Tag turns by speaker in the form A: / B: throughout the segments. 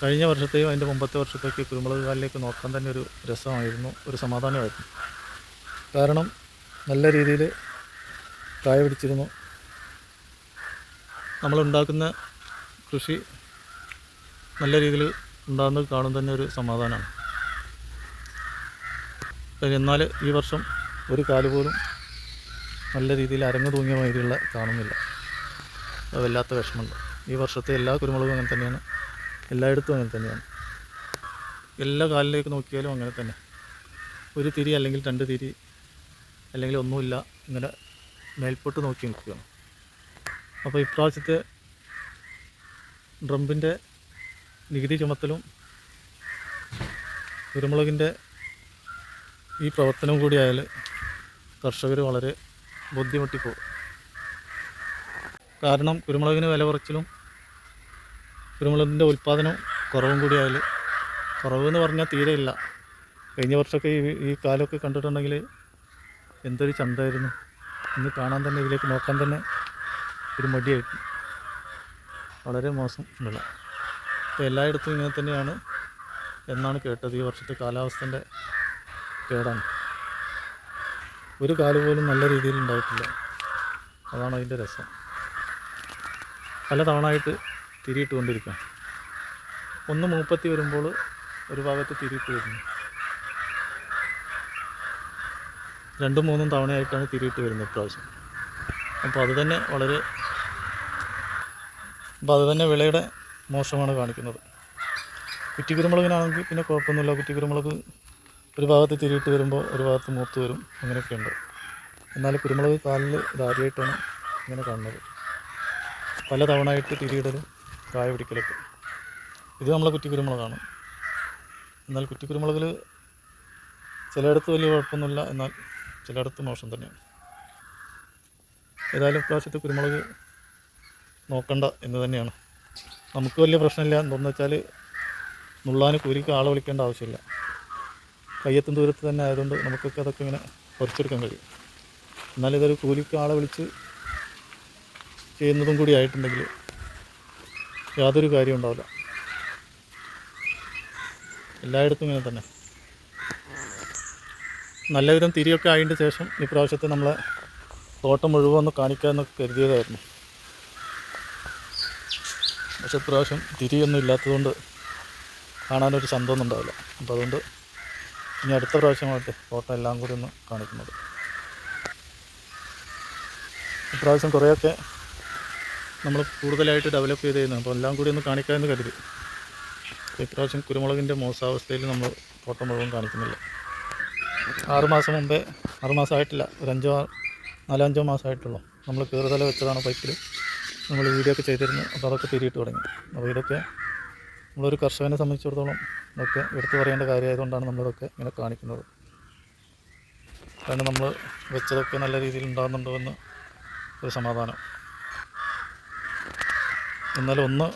A: കഴിഞ്ഞ വർഷത്തെയും അതിന്റെ മുമ്പത്തെ വർഷത്തേക്ക് കുരുമുളക് കാലിലേക്ക് നോക്കാൻ തന്നെ ഒരു രസമായിരുന്നു ഒരു സമാധാനമായിരുന്നു. കാരണം നല്ല രീതിയിൽ കായ പിടിച്ചിരുന്നു. നമ്മളുണ്ടാക്കുന്ന കൃഷി നല്ല രീതിയിൽ ഉണ്ടാകുന്നത് കാണും തന്നെ ഒരു സമാധാനമാണ്. എന്നാൽ ഈ വർഷം ഒരു കാൽ പോലും നല്ല രീതിയിൽ അരങ്ങ് തൂങ്ങിയ മാതിരിയുള്ള കാണുന്നില്ല. വല്ലാത്ത വിഷമമുണ്ട്. ഈ വർഷത്തെ എല്ലാ കുരുമുളകും അങ്ങനെ തന്നെയാണ്. എല്ലായിടത്തും അങ്ങനെ തന്നെയാണ്. എല്ലാ കാലിലേക്ക് നോക്കിയാലും അങ്ങനെ തന്നെ. ഒരു തിരി അല്ലെങ്കിൽ രണ്ട് തിരി അല്ലെങ്കിൽ ഒന്നുമില്ല. ഇങ്ങനെ മേൽപോട്ട് നോക്കി നിൽക്കുകയാണ്. അപ്പോൾ ഇപ്രാവശ്യത്തെ ഡ്രമ്പിന്റെ നികുതി ചുമത്തലും കുരുമുളകിന്റെ ഈ പ്രവർത്തനം കൂടിയായാൽ കർഷകർ വളരെ ബുദ്ധിമുട്ടിപ്പോകും. കാരണം കുരുമുളകിന് വില കുറച്ചിലും കുരുമുളകിന്റെ ഉൽപ്പാദനം കുറവും കൂടി കുറവ് എന്ന് പറഞ്ഞാൽ തീരെ ഇല്ല. കഴിഞ്ഞ വർഷമൊക്കെ ഈ ഈ കാലമൊക്കെ കണ്ടിട്ടുണ്ടെങ്കിൽ എന്തൊരു ചന്തമായിരുന്നു ഇന്ന് കാണാൻ തന്നെ ഇതിലേക്ക് നോക്കാൻ തന്നെ ഒരു മടിയായിട്ട് വളരെ മോശം വിള. അപ്പോൾ എല്ലായിടത്തും ഇങ്ങനെ തന്നെയാണ് എന്നാണ് കേട്ടത് ഈ വർഷത്തെ കാലാവസ്ഥന്റെ കേടാണ്. ഒരു കാൽ പോലും നല്ല രീതിയിൽ ഉണ്ടായിട്ടില്ല. അതാണ് അതിന്റെ രസം. പല തവണ ആയിട്ട് തിരിയിട്ട് കൊണ്ടിരിക്കുക ഒന്ന് മൂപ്പത്തി വരുമ്പോൾ ഒരു ഭാഗത്ത് തിരിയിട്ട് വരുന്നു. രണ്ടും മൂന്നും തവണയായിട്ടാണ് തിരിയിട്ട് വരുന്നത് ഇപ്രാവശ്യം. അപ്പോൾ അത് തന്നെ വളരെ അപ്പോൾ അത് തന്നെ വിളയുടെ മോശമാണ് കാണിക്കുന്നത്. കുറ്റിക്കുരുമുളകിനാണെങ്കിൽ പിന്നെ കുഴപ്പമൊന്നുമില്ല. കുറ്റിക്കുരുമുളക് ഒരു ഭാഗത്ത് തിരിയിട്ട് വരുമ്പോൾ ഒരു ഭാഗത്ത് മൂത്ത് വരും. അങ്ങനെയൊക്കെയുണ്ട്. എന്നാൽ കുരുമുളക് കാലിൽ ഇതാദ്യമായിട്ടാണ് ഇങ്ങനെ കാണുന്നത്. പല തവണ ആയിട്ട് തിരിയിടലും കായ പിടിക്കലൊക്കെ. ഇത് നമ്മളെ കുറ്റി കുരുമുളകാണ് എന്നാൽ കുറ്റി കുറ്റിക്കുരുമുളകിൽ ചിലയിടത്ത് വലിയ കുഴപ്പമൊന്നുമില്ല. എന്നാൽ ചിലയിടത്ത് മോശം തന്നെയാണ്. ഏതായാലും ഇപ്രാവശ്യത്തെ കുരുമുളക് നോക്കണ്ട എന്ന് തന്നെയാണ്. നമുക്ക് വലിയ പ്രശ്നമില്ല. എന്തെന്ന് വെച്ചാൽ നുള്ളാൻ കുരുക്ക് ആളെ വിളിക്കേണ്ട ആവശ്യമില്ല. കയ്യെത്തും ദൂരത്ത് തന്നെ ആയതുകൊണ്ട് നമുക്കൊക്കെ അതൊക്കെ ഇങ്ങനെ പറിച്ചെടുക്കാൻ കഴിയും. എന്നാലിതൊരു കൂലിക്ക് ആളെ വിളിച്ച് ചെയ്യുന്നതും കൂടി ആയിട്ടുണ്ടെങ്കിൽ യാതൊരു കാര്യവും ഉണ്ടാവില്ല. എല്ലായിടത്തും ഇങ്ങനെ തന്നെ. നല്ല വിധം തിരിയൊക്കെ ആയതിന്റെ ശേഷം ഇപ്രാവശ്യത്തെ നമ്മളെ തോട്ടം മുഴുവൻ ഒന്ന് കാണിക്കാമെന്നൊക്കെ കരുതിയതായിരുന്നു. പക്ഷെ ഇപ്രാവശ്യം തിരിയൊന്നും ഇല്ലാത്തതുകൊണ്ട് കാണാനൊരു ചന്തമൊന്നും ഉണ്ടാവില്ല. അപ്പോൾ അതുകൊണ്ട് ഇനി അടുത്ത പ്രാവശ്യമായിട്ട് തോട്ടം എല്ലാം കൂടി ഒന്ന് കാണിക്കുന്നത്. ഇപ്രാവശ്യം കുറേയൊക്കെ നമ്മൾ കൂടുതലായിട്ട് ഡെവലപ്പ് ചെയ്ത് ചെയ്യുന്നത്. അപ്പോൾ എല്ലാം കൂടി ഒന്ന് കാണിക്കാമെന്ന് കരുതി. ഇപ്രാവശ്യം കുരുമുളകിന്റെ മോശാവസ്ഥയിൽ നമ്മൾ തോട്ടം മുഴുവൻ കാണിക്കുന്നില്ല. ആറുമാസം മുമ്പേ ആറുമാസമായിട്ടില്ല ഒരു അഞ്ചോ നാലഞ്ചോ മാസമായിട്ടുള്ളൂ നമ്മൾ കീറുതല വെച്ചതാണ് പൈപ്പിൽ നമ്മൾ വീഡിയോ ഒക്കെ ചെയ്തിരുന്നു. അപ്പോൾ അതൊക്കെ തിരിയിട്ട് തുടങ്ങി. അപ്പോൾ ഇതൊക്കെ നമ്മളൊരു കർഷകനെ സംബന്ധിച്ചിടത്തോളം ഇതൊക്കെ എടുത്തു പറയേണ്ട കാര്യമായതുകൊണ്ടാണ് നമ്മളിതൊക്കെ ഇങ്ങനെ കാണിക്കുന്നത്. കാരണം നമ്മൾ വെച്ചതൊക്കെ നല്ല രീതിയിൽ ഉണ്ടാകുന്നുണ്ടോ എന്ന് ഒരു സമാധാനം. എന്നാലും ഒന്ന്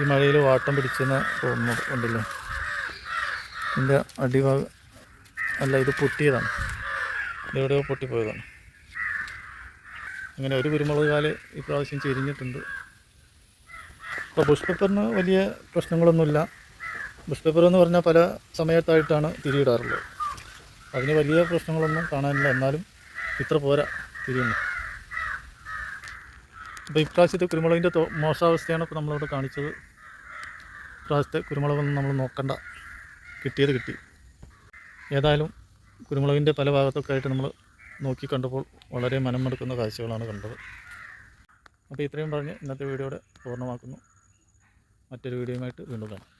A: ഈ മഴയിൽ വാട്ടം പിടിച്ചെന്ന് തോന്നുന്നു ഉണ്ടല്ലോ. ഇതിന്റെ അടിഭാഗം അല്ല ഇത് പൊട്ടിയതാണ്. ഇതെവിടെയോ പൊട്ടിപ്പോയതാണ്. അങ്ങനെ ഒരു കുരുമുളക് കാൽ ഇപ്രാവശ്യം ചെരിഞ്ഞിട്ടുണ്ട്. അപ്പോൾ ബുഷ് പേപ്പറിന് വലിയ പ്രശ്നങ്ങളൊന്നുമില്ല. ബുഷ് പേപ്പർ എന്ന് പറഞ്ഞാൽ പല സമയത്തായിട്ടാണ് തിരിയിടാറുള്ളത്. അതിന് വലിയ പ്രശ്നങ്ങളൊന്നും കാണാനില്ല. എന്നാലും ഇത്ര പോരാ തിരിയുന്നു അപ്പോൾ ഇപ്രാവശ്യത്തെ കുരുമുളകിന്റെ മോശാവസ്ഥയാണ് ഇപ്പോൾ നമ്മളിവിടെ കാണിച്ചത്. ഇപ്രാവശ്യത്തെ കുരുമുളകൊന്നും നമ്മൾ നോക്കണ്ട. കിട്ടിയത് കിട്ടി. ഏതായാലും കുരുമുളകിന്റെ പല ഭാഗത്തൊക്കെ ആയിട്ട് നമ്മൾ നോക്കി കണ്ടപ്പോൾ വളരെ മനമെടുക്കുന്ന കാഴ്ചകളാണ് കണ്ടത്. അപ്പോൾ ഇത്രയും പറഞ്ഞ് ഇന്നത്തെ വീഡിയോയുടെ പൂർണമാക്കുന്നു. മറ്റൊരു വീഡിയോയുമായിട്ട് വീണ്ടും കാണാം.